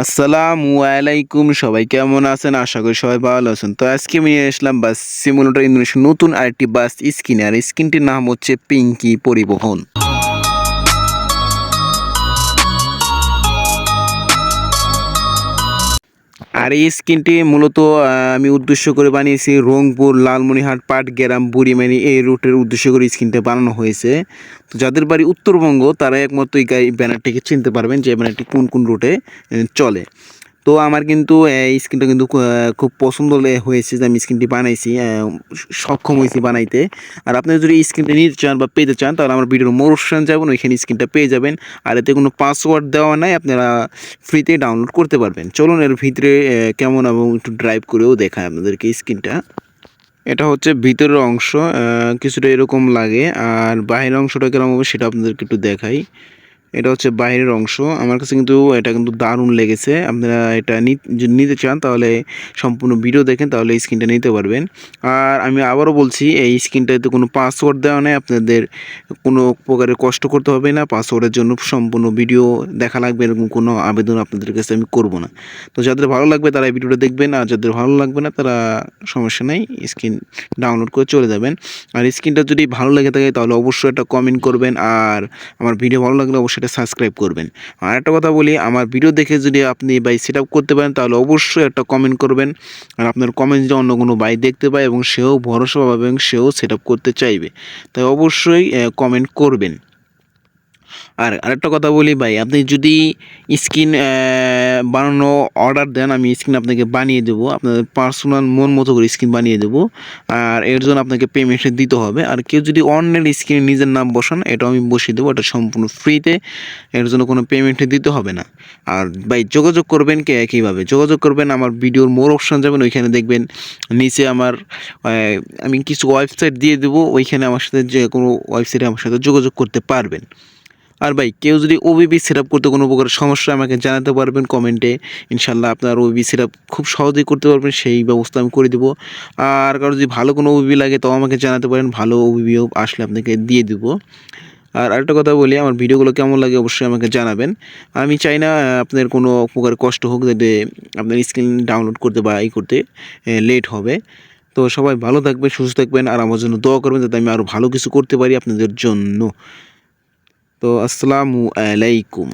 আসসালামু আলাইকুম, সবাই কেমন আছেন? আশা করি সবাই ভালো আছেন। তো আজকে আমি নিয়ে আসলাম বাস সিমুলেটর ইন্দোনেশিয়ার নতুন আরেকটি বাস স্কিন, আর স্কিনটির নাম হচ্ছে পিঙ্কি পরিবহন। আর এই স্কিনটি মূলত আমি উদ্দেশ্য করে বানিয়েছি রংপুর লালমনিহাট পাট পাটগ্রাম বুড়িমানি এই রুটের উদ্দেশ্য করে স্কিনটা বানানো হয়েছে। তো যাদের বাড়ি উত্তরবঙ্গ, তারা একমাত্র এই ব্যানারটিকে চিনতে পারবেন যে ব্যানারটি কোন কোন রুটে চলে। তো আমার কিন্তু এই স্কিনটা কিন্তু খুব পছন্দ হয়েছে যে আমি স্ক্রিনটি বানাইছি সক্ষম হয়েছি বানাইতে। আর আপনি যদি এই স্কিনটা নিতে চান বা পেতে চান, তাহলে আমার ভিডিওর মোর অপশান যাবেন, ওইখানে স্ক্রিনটা পেয়ে যাবেন। আর এতে কোনো পাসওয়ার্ড দেওয়া নাই, আপনারা ফ্রিতে ডাউনলোড করতে পারবেন। চলুন এর ভিতরে কেমন এবং একটু ড্রাইভ করেও দেখায় আপনাদেরকে স্ক্রিনটা এটা হচ্ছে ভিতরের অংশ কিছুটা এরকম লাগে। আর বাইরের অংশটা কেমন হবে সেটা আপনাদেরকে একটু দেখাই। এটা হচ্ছে বাইরের অংশ। আমার কাছে কিন্তু এটা কিন্তু দারুণ লেগেছে। আপনারা এটা যদি নিতে চান তাহলে সম্পূর্ণ ভিডিও দেখেন, তাহলে স্ক্রিনটা নিতে পারবেন। আর আমি আবারও বলছি, এই স্ক্রিনটাতে কোনো পাসওয়ার্ড দেওয়া নেই। আপনাদের কোনো প্রকারের কষ্ট করতে হবে না। পাসওয়ার্ডের জন্য সম্পূর্ণ ভিডিও দেখা লাগবে এরকম কোনো আবেদন আপনাদের কাছে আমি করব না। তো যাদের ভালো লাগবে তারা এই ভিডিওটা দেখবেন, আর যাদের ভালো লাগবে না তারা সমস্যা নেই, স্ক্রিন ডাউনলোড করে চলে যাবেন। আর স্ক্রিনটা যদি ভালো লেগে থাকে তাহলে অবশ্যই একটা কমেন্ট করবেন। আর আমার ভিডিও ভালো লাগলে অবশ্যই এটা সাবস্ক্রাইব করবেন। আর একটা কথা বলি, আমার ভিডিও দেখে যদি আপনি বাই সেট করতে পারেন, তাহলে অবশ্যই একটা কমেন্ট করবেন। আর আপনার কমেন্ট যদি অন্য কোনো বাই দেখতে পায় এবং সেও ভরসা পাবে এবং সেও সেট করতে চাইবে, তাই অবশ্যই কমেন্ট করবেন। আর আরেকটা কথা বলি ভাই, আপনি যদি স্ক্রিন বানানো অর্ডার দেন, আমি স্ক্রিন আপনাকে বানিয়ে দেবো। আপনাদের পার্সোনাল মন মতো করে স্ক্রিন বানিয়ে দেবো। আর এর জন্য আপনাকে পেমেন্ট দিতে হবে। আর কেউ যদি অন্যের স্ক্রিনে নিজের নাম বসান, এটাও আমি বসিয়ে দেবো। এটা সম্পূর্ণ ফ্রিতে এর জন্য কোনো পেমেন্ট দিতে হবে না। আর ভাই, যোগাযোগ করবেন কে কীভাবে যোগাযোগ করবেন, আমার ভিডিওর মোর অপশান যাবেন, ওইখানে দেখবেন নিচে আমার আমি কিছু ওয়েবসাইট দিয়ে দেবো। ওইখানে আমার সাথে যে কোনো ওয়েবসাইটে আমার সাথে যোগাযোগ করতে পারবেন। আর ভাই, কেউ যদি ওবিবি সেট আপ করতে কোনো প্রকার সমস্যা আমাকে জানাতে পারবেন কমেন্টে ইনশাল্লাহ আপনার ওবিবি সেট আপ খুব সহজেই করতে পারবেন, সেই ব্যবস্থা আমি করে দেবো। আর কারও যদি ভালো কোনো ওবিবি লাগে, তাও আমাকে জানাতে পারেন, ভালো ওবিবিও আসলে আপনাকে দিয়ে দেবো। আর আরেকটা কথা বলি, আমার ভিডিওগুলো কেমন লাগে অবশ্যই আমাকে জানাবেন। আমি চাই না আপনার কোনো প্রকার কষ্ট হোক, যাতে আপনার স্ক্রিন ডাউনলোড করতে বা এই করতে লেট হবে। তো সবাই ভালো থাকবেন, সুস্থ থাকবেন, আর আমার জন্য দোয়া করবেন, যাতে আমি আরও ভালো কিছু করতে পারি আপনাদের জন্য। তো আসসালামু আলাইকুম